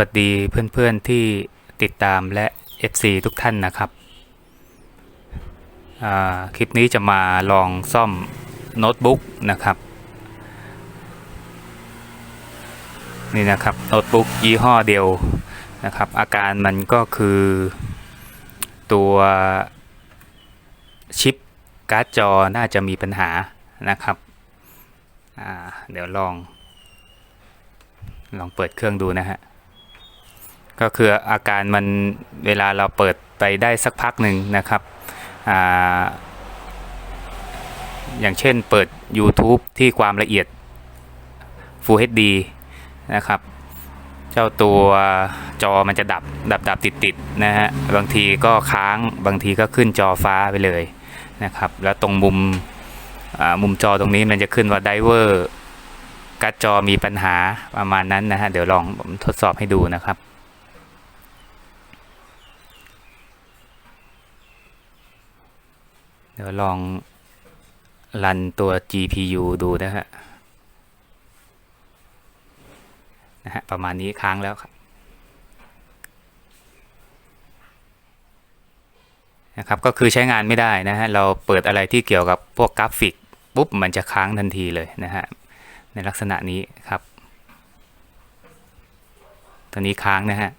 วัสดีเพื่อนๆที่ติดตามและ FC ทุกท่านนะครับ คลิปนี้จะมาลองซ่อมโน้ตบุ๊กนะครับ นี่นะครับโน้ตบุ๊กยี่ห้อเดียวนะครับ อาการมันก็คือตัวชิปการ์ดจอน่าจะมีปัญหานะครับเดี๋ยวลองลองเปิดเครื่องดูนะฮะ ก็คืออาการมันเวลาเราเปิดไปได้สักพักหนึ่งนะครับออย่างเช่นเปิด YouTube ที่ความละเอียด Full HD นะครับ เจ้าตัวจอมันจะดับดับดับติดติดนะฮะบางทีก็ค้างบางทีก็ขึ้นจอฟ้าไปเลยนะครับ แล้วตรงมุมมุมจอตรงนี้มันจะขึ้นว่าไดเวอร์การ์ดจอมีปัญหาประมาณนั้นนะฮะเดี๋ยวลองผมทดสอบให้ดูนะครับ เดี๋ยวลองรันตัว GPU ดูนะฮะนะฮะประมาณนี้ค้างแล้วครับนะครับก็คือใช้งานไม่ได้นะฮะเราเปิดอะไรที่เกี่ยวกับพวกกราฟิกปุ๊บมันจะค้างทันทีเลยนะฮะในลักษณะนี้ครับ ตัวนี้ค้างนะฮะ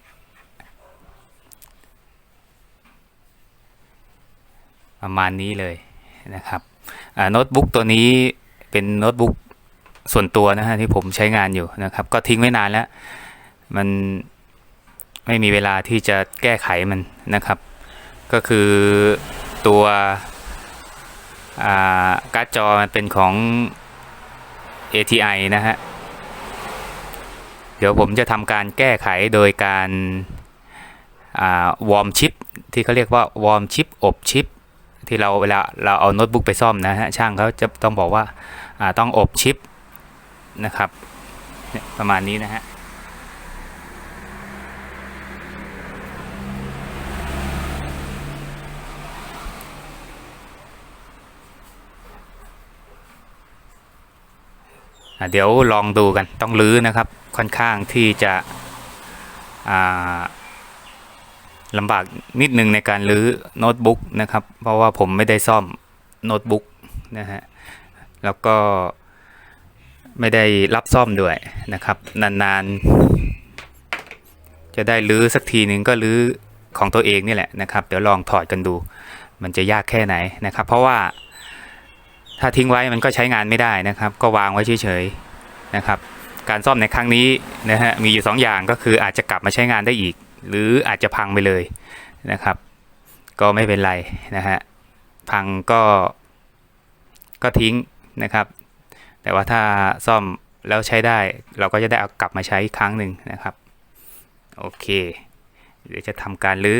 ประมาณนี้เลยนะครับโน้ตบุ๊กตัวนี้เป็นโน้ตบุ๊กส่วนตัวนะฮะที่ผมใช้งานอยู่นะครับ ก็ทิ้งไว้นานแล้ว มันไม่มีเวลาที่จะแก้ไขมันนะครับ ก็คือตัวาการ์ดจอมันเป็นของ ATI นะฮะ เดี๋ยวผมจะทำการแก้ไขโดยการวอร์มชิปที่เขาเรียกว่าวอร์มชิปอบชิป ที่เราเวลาเราเอาโน้ตบุ๊กไปซ่อมนะฮะช่างเขาจะต้องบอกว่าต้องอบชิปนะครับประมาณนี้นะฮะเดี๋ยวลองดูกันต้องรื้อนะครับค่อนข้างที่จะ ลำบากนิดนึงในการรื้อโน้ตบุ๊กนะครับ เพราะว่าผมไม่ได้ซ่อมโน้ตบุ๊กนะฮะ แล้วก็ไม่ได้รับซ่อมด้วยนะครับ นานๆ จะได้รื้อสักทีหนึ่งก็รื้อของตัวเองนี่แหละนะครับ เดี๋ยวลองถอดกันดู มันจะยากแค่ไหนนะครับ เพราะว่าถ้าทิ้งไว้มันก็ใช้งานไม่ได้นะครับ ก็วางไว้เฉยๆนะครับ การซ่อมในครั้งนี้นะฮะมีอยู่2อย่างก็คืออาจจะกลับมาใช้งานได้อีก หรืออาจจะพังไปเลยนะครับ ก็ไม่เป็นไรนะฮะพังก็ก็ทิ้งนะครับ แต่ว่าถ้าซ่อมแล้วใช้ได้ เราก็จะได้เอากลับมาใช้อีกครั้งหนึ่งนะครับ โอเค เดี๋ยวจะทำการรื้อ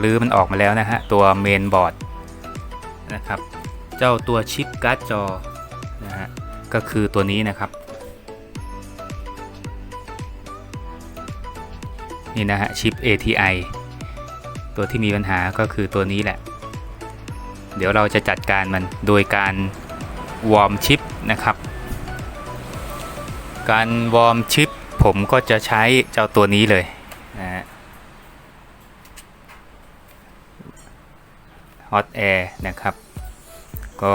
พอรื้อมันออกมาแล้วนะฮะ ตัวเมนบอร์ดนะครับ เจ้าตัวชิปการ์ดจอนะฮะ ก็คือตัวนี้นะครับ นี่นะฮะชิป ATI ตัวที่มีปัญหาก็คือตัวนี้แหละ เดี๋ยวเราจะจัดการมันโดยการวอร์มชิปนะครับ การวอร์มชิปผมก็จะใช้เจ้าตัวนี้เลยนะฮะ ฮอตแอร์นะครับ ก็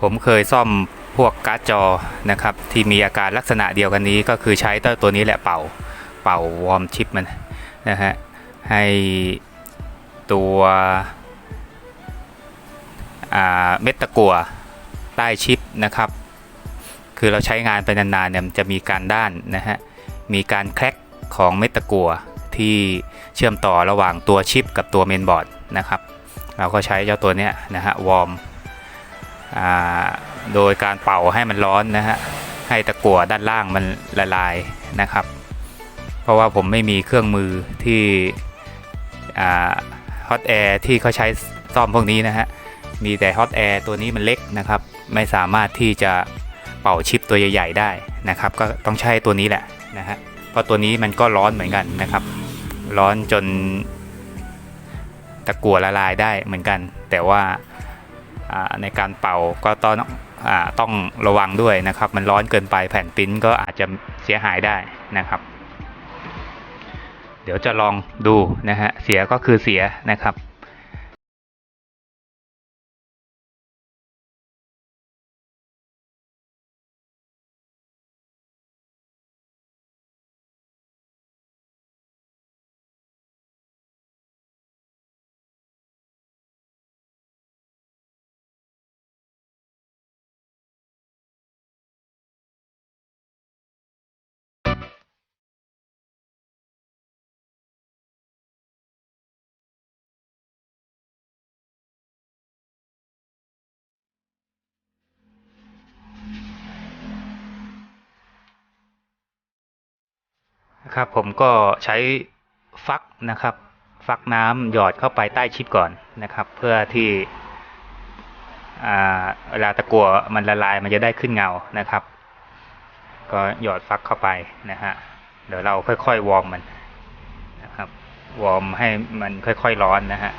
ผมเคยซ่อมพวกการ์ดจอนะครับ ที่มีอาการลักษณะเดียวกันนี้ก็คือใช้ตัวตัวนี้แหละเป่าเป่าวอร์มชิปมันนะฮะให้ตัวเม็ดตะกั่วใต้ชิปนะครับ คือเราใช้งานไปนานๆเนี่ยมันจะมีการด้านนะฮะมีการแคร็กของเม็ดตะกั่วที่เชื่อมต่อระหว่างตัวชิปกับตัวเมนบอร์ด นะครับ เราก็ใช้เจ้าตัวเนี้ยนะฮะวอร์มโดยการเป่าให้มันร้อนนะฮะให้ตะกั่วด้านล่างมันละลายนะครับ เพราะว่าผมไม่มีเครื่องมือที่ฮอตแอร์ที่เขาใช้ซ่อมพวกนี้นะฮะมีแต่ฮอตแอร์ตัวนี้มันเล็กนะครับ ไม่สามารถที่จะเป่าชิปตัวใหญ่ ๆ ได้นะครับ ก็ต้องใช้ตัวนี้แหละนะฮะเพราะตัวนี้มันก็ร้อนเหมือนกันนะครับ ร้อนจน ตะกั่วละลายได้เหมือนกัน แต่ว่าในการเป่าก็ต้องอต้องระวังด้วยนะครับ มันร้อนเกินไปแผ่นปิ้นก็อาจจะเสียหายได้นะครับ เดี๋ยวจะลองดูนะฮะเสียก็คือเสียนะครับ นะครับ ผมก็ใช้ฟักนะครับ ฟักน้ำหยอดเข้าไปใต้ชิปก่อนนะครับ เพื่อที่เวลาตะกั่วมันละลายมันจะได้ขึ้นเงานะครับ ก็หยอดฟักเข้าไปนะฮะเดี๋ยวเราค่อยๆวอร์มมันนะครับวอร์มให้มันค่อยๆร้อนนะฮะ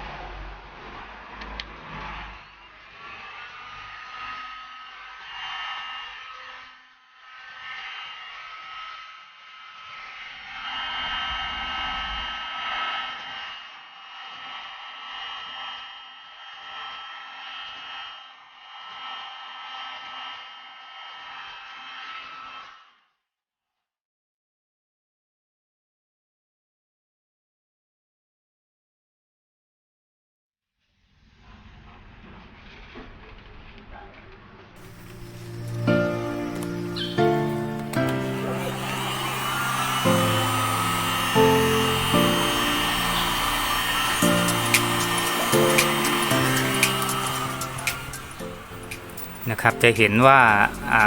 นะครับ จะเห็นว่า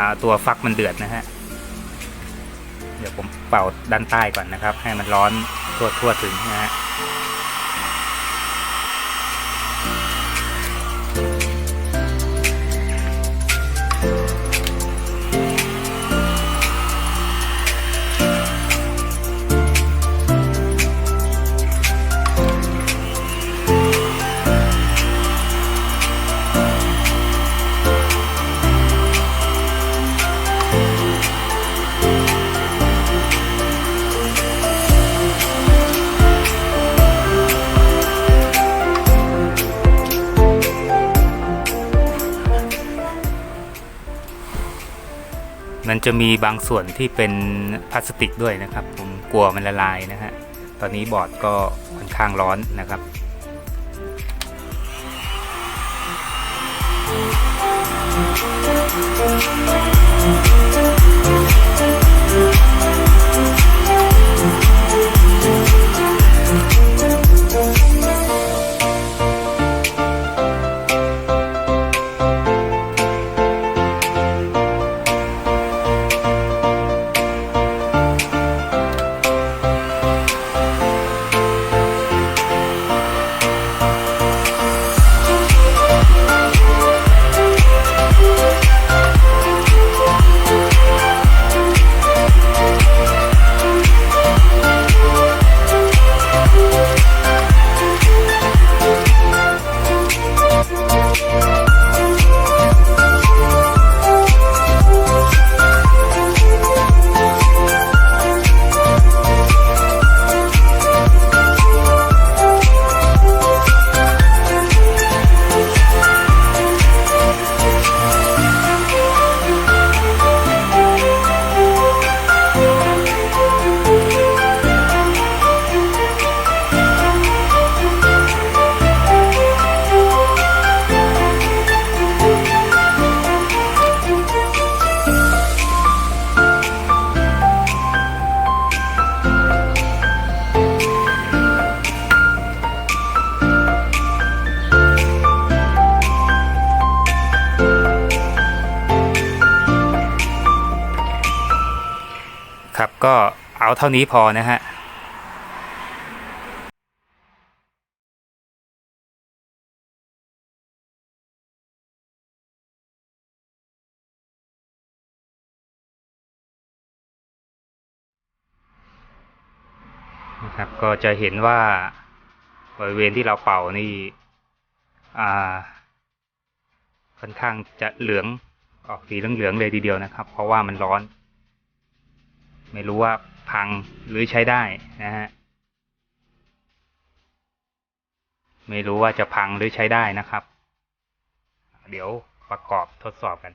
าตัวฟักมันเดือดนะฮะ เดี๋ยวผมเป่าด้านใต้ก่อนนะครับ ให้มันร้อนทั่วทั่วถึงนะฮะ มันจะมีบางส่วนที่เป็นพลาสติกด้วยนะครับ ผมกลัวมันละลายนะฮะ ตอนนี้บอร์ดก็ค่อนข้างร้อนนะครับครั เท่านี้พอนะฮะนะครับก็จะเห็นว่าบริเวณที่เราเป่านี่อ่าค่อนข้างจะเหลืองออกสีเหลืองๆเลยทีเดียวนะครับ เพราะว่ามันร้อน ไม่รู้ว่า พังหรือใช้ได้นะฮะไม่รู้ว่าจะพังหรือใช้ได้นะครับ เดี๋ยวประกอบทดสอบกัน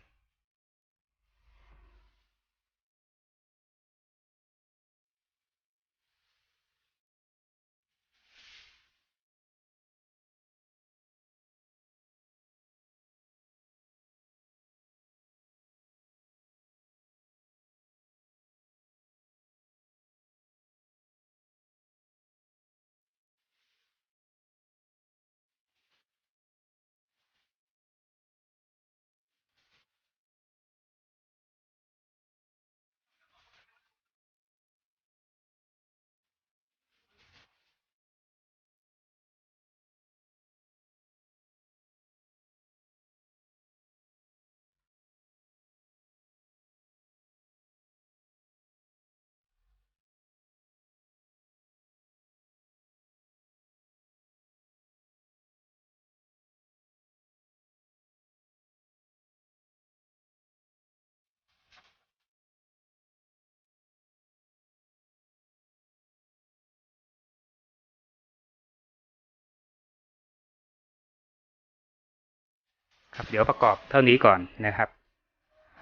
ครับเดี๋ยวประกอบเท่านี้ก่อนนะครับ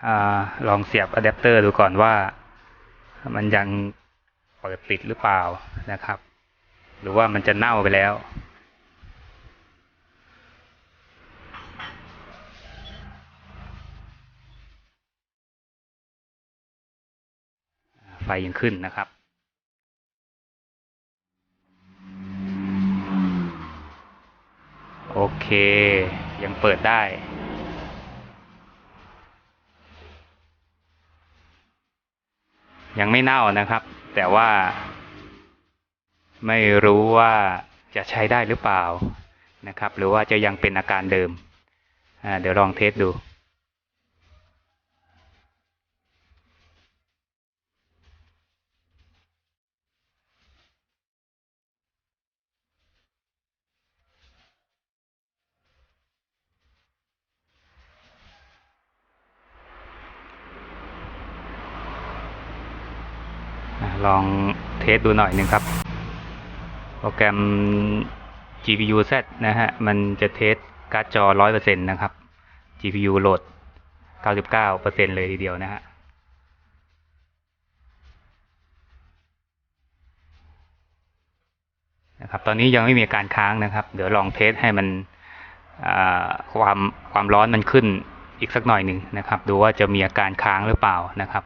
อลองเสียบอะแดปเตอร์ดูก่อนว่า มันยังเปิดติดหรือเปล่านะครับ หรือว่ามันจะเน่าไปแล้วไฟยังขึ้นนะครับ โอเค ยังเปิดได้ ยังไม่เน่านะครับ แต่ว่า ไม่รู้ว่าจะใช้ได้หรือเปล่านะครับ หรือว่าจะยังเป็นอาการเดิม เดี๋ยวลองเทสดู สดูหน่อยหนึ่งครับ โปรแกรม GPU Z นะฮะ มันจะเทสการ์ดจอยเปอร์เซ็นต์นะครับ GPU โหลด 99%เลยทีเดียวนะฮะนะครับ ตอนนี้ยังไม่มีการค้างนะครับ เดี๋ยวลองเทสให้มันความความร้อนมันขึ้นอีกสักหน่อยหนึ่งนะครับ ดูว่าจะมีอาการค้างหรือเปล่านะครับ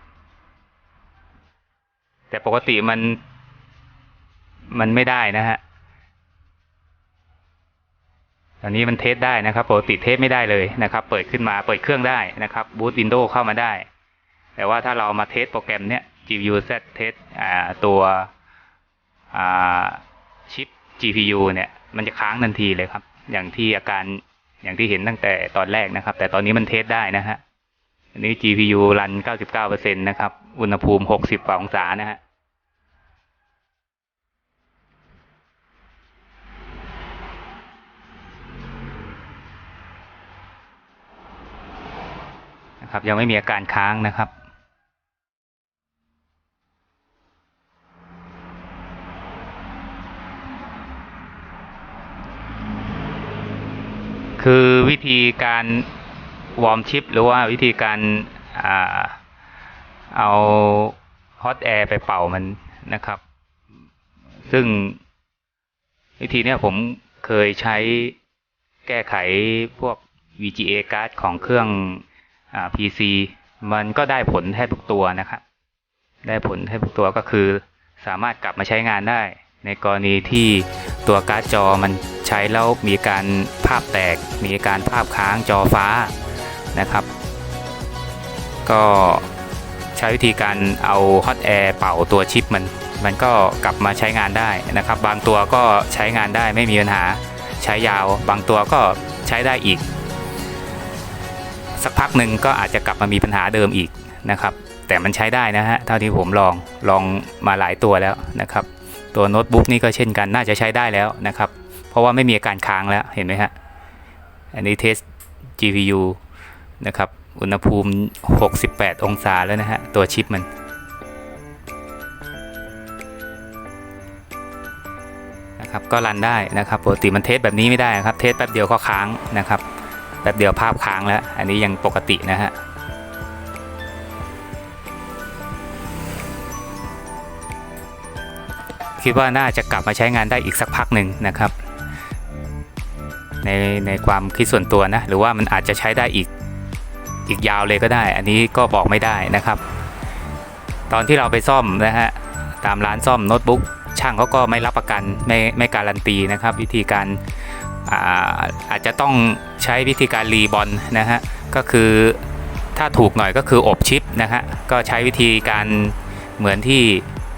แต่ปกติมัน มันไม่ได้นะฮะตอนนี้มันเทสได้นะครับปกติเทสไม่ได้เลยนะครับ เปิดขึ้นมาเปิดเครื่องได้นะครับบูตวินโดว์เข้ามาได้ แต่ว่าถ้าเรามาเทสโปรแกรมเนี้ย GPU Z เทสอ่าตัวชิป GPU เนี่ยมันจะค้างทันทีเลยครับ อย่างที่อาการอย่างที่เห็นตั้งแต่ตอนแรกนะครับ แต่ตอนนี้มันเทสได้นะฮะอันนี้ GPU รัน 99%นะครับ อุณหภูมิ 60กว่าองศานะฮะ นะครับ ยังไม่มีอาการค้างนะครับคือวิธีการวอร์มชิป หรือว่าวิธีการอาเอาฮอตแอร์ไปเป่ามันนะครับ ซึ่งวิธีนี้ผมเคยใช้แก้ไขพวก VGA card ของเครื่อง PC มันก็ได้ผลแทบทุกตัวนะครับ ได้ผลแทบทุกตัวก็คือ สามารถกลับมาใช้งานได้ ในกรณีที่ตัวการ์ดจอมันใช้แล้วมีการภาพแตก มีการภาพค้างจอฟ้านะครับ ก็ใช้วิธีการเอาฮอตแอร์เป่าตัวชิปมัน มันก็กลับมาใช้งานได้นะครับ บางตัวก็ใช้งานได้ไม่มีปัญหาใช้ยาว บางตัวก็ใช้ได้อีก สักพักหนึ่งก็อาจจะกลับมามีปัญหาเดิมอีกนะครับ แต่มันใช้ได้นะฮะเท่าที่ผมลองลองมาหลายตัวแล้วนะครับ ตัวโน้ตบุ๊กนี่ก็เช่นกันน่าจะใช้ได้แล้วนะครับ เพราะว่าไม่มีอาการค้างแล้วเห็นไหมฮะอันนี้เทส GPU นะครับอุณหภูมิ 68 องศาแล้วนะฮะ ตัวชิปมัน นะครับ ก็รันได้นะครับ ปกติมันเทสแบบนี้ไม่ได้นะครับ เทสแป๊บเดียวก็ค้างนะครับ ป๊บเดียวภาพค้างแล้ว อันนี้ยังปกตินะฮะคิดว่าน่าจะกลับมาใช้งานได้อีกสักพักหนึ่งนะครับ ในในความคิดส่วนตัวนะ หรือว่ามันอาจจะใช้ได้อีกอีกยาวเลยก็ได้ อันนี้ก็บอกไม่ได้นะครับ ตอนที่เราไปซ่อมนะฮะตามร้านซ่อมโน้ตบุ๊กช่างเขาก็ไม่รับประกันไม่ไม่การันตีนะครับ วิธีการ อาอาจจะต้องใช้วิธีการรีบอลนะฮะก็คือถ้าถูกหน่อยก็คืออบชิปนะฮะก็ใช้วิธีการเหมือนที่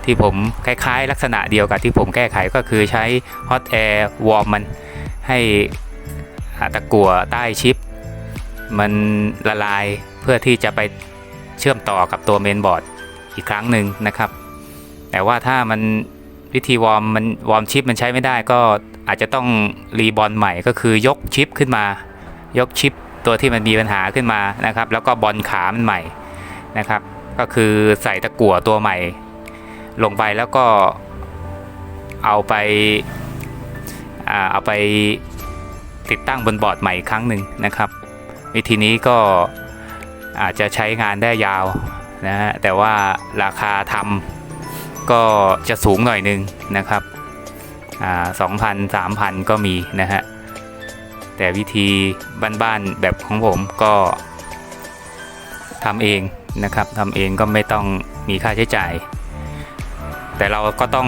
ที่ผมคล้ายๆ ลักษณะเดียวกับที่ผมแก้ไขก็คือใช้ฮอตแอร์วอร์มมันให้ตะกั่วใต้ชิป มันละลายเพื่อที่จะไปเชื่อมต่อกับตัวเมนบอร์ดอีกครั้งหนึ่งนะครับ แต่ว่าถ้ามันวิธีวอร์มมันวอร์มชิปมันใช้ไม่ได้ก็อาจจะต้องรีบอลใหม่ก็คือยกชิปขึ้นมา ยกชิปตัวที่มันมีปัญหาขึ้นมานะครับ แล้วก็บอลขามันใหม่นะครับ ก็คือใส่ตะกั่วตัวใหม่ ลงไปแล้วก็เอาไปอาเอาไปติดตั้งบนบอร์ดใหม่อีกครั้งหนึ่งนะครับ วิธีนี้ก็อาจจะใช้งานได้ยาวนะฮะแต่ว่าราคาทำก็จะสูงหน่อยนึงนะครับ สองพันสามพันก็มีนะฮะ แต่วิธีบ้านๆแบบของผมก็ทำเองนะครับทำเองก็ไม่ต้องมีค่าใช้จ่าย แต่เราก็ต้อง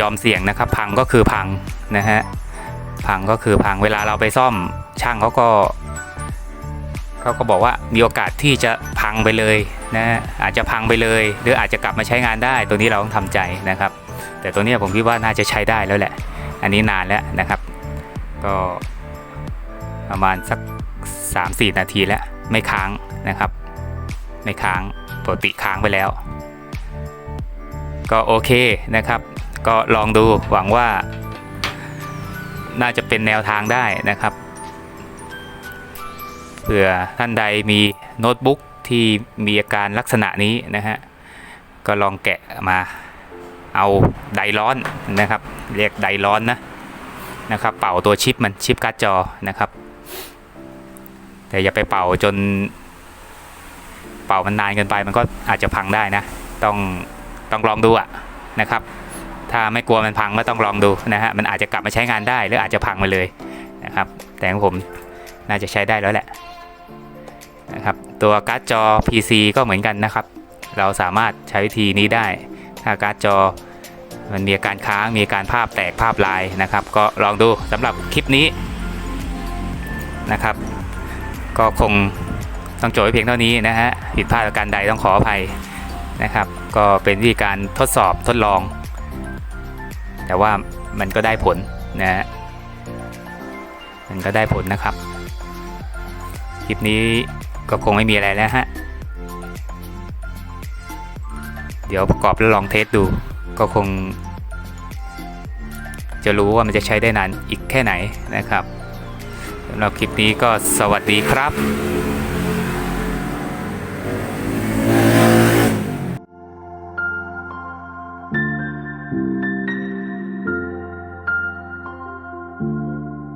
ยอมเสี่ยงนะครับ พังก็คือพังนะฮะพังก็คือพังเวลาเราไปซ่อมช่างเขาก็เขาก็บอกว่ามีโอกาสที่จะพังไปเลยนะอาจจะพังไปเลย หรืออาจจะกลับมาใช้งานได้ ตัวนี้เราต้องทำใจนะครับ แต่ตัวนี้ผมคิดว่าน่าจะใช้ได้แล้วแหละ อันนี้นานแล้วนะครับ ก็ประมาณสัก 3-4 นาทีแล้วไม่ค้างนะครับ ไม่ค้างปกติค้างไปแล้ว ก็โอเคนะครับ ก็ลองดูหวังว่า น่าจะเป็นแนวทางได้นะครับเผื่อท่านใดมีโน้ตบุ๊กที่มีอาการลักษณะนี้นะฮะ ก็ลองแกะมา เอาไดร้อนนะครับ เรียกไดร้อนนะนะครับ เป่าตัวชิปมันชิปการ์ดจอนะครับ แต่อย่าไปเป่าจน เป่ามันนานเกินไปมันก็อาจจะพังได้นะ ต้องต้องลองดูอะนะครับ ถ้าไม่กลัวมันพังก็ต้องลองดูนะฮะมันอาจจะกลับมาใช้งานได้หรืออาจจะพังไปเลยนะครับ แต่ของผมน่าจะใช้ได้แล้วแหละนะครับตัวการ์ดจอ PC ก็เหมือนกันนะครับ เราสามารถใช้วิธีนี้ได้ ถ้าการ์ดจอ มันมีอาการค้างมีการภาพแตกภาพลายนะครับ ก็ลองดูสำหรับคลิปนี้นะครับ ก็คงต้องจทย์ไว้เพียงเท่านี้นะฮะผิดพลาดประการใดต้องขออภัยนะครับ ก็เป็นวิธีการทดสอบทดลอง แต่ว่ามันก็ได้ผลนะฮะมันก็ได้ผลนะครับ คลิปนี้ก็คงไม่มีอะไรแล้วฮะ เดี๋ยวประกอบแล้วลองเทสดู ก็คง จะรู้ว่ามันจะใช้ได้นานอีกแค่ไหนนะครับสำหรับคลิปนี้ก็สวัสดีครับ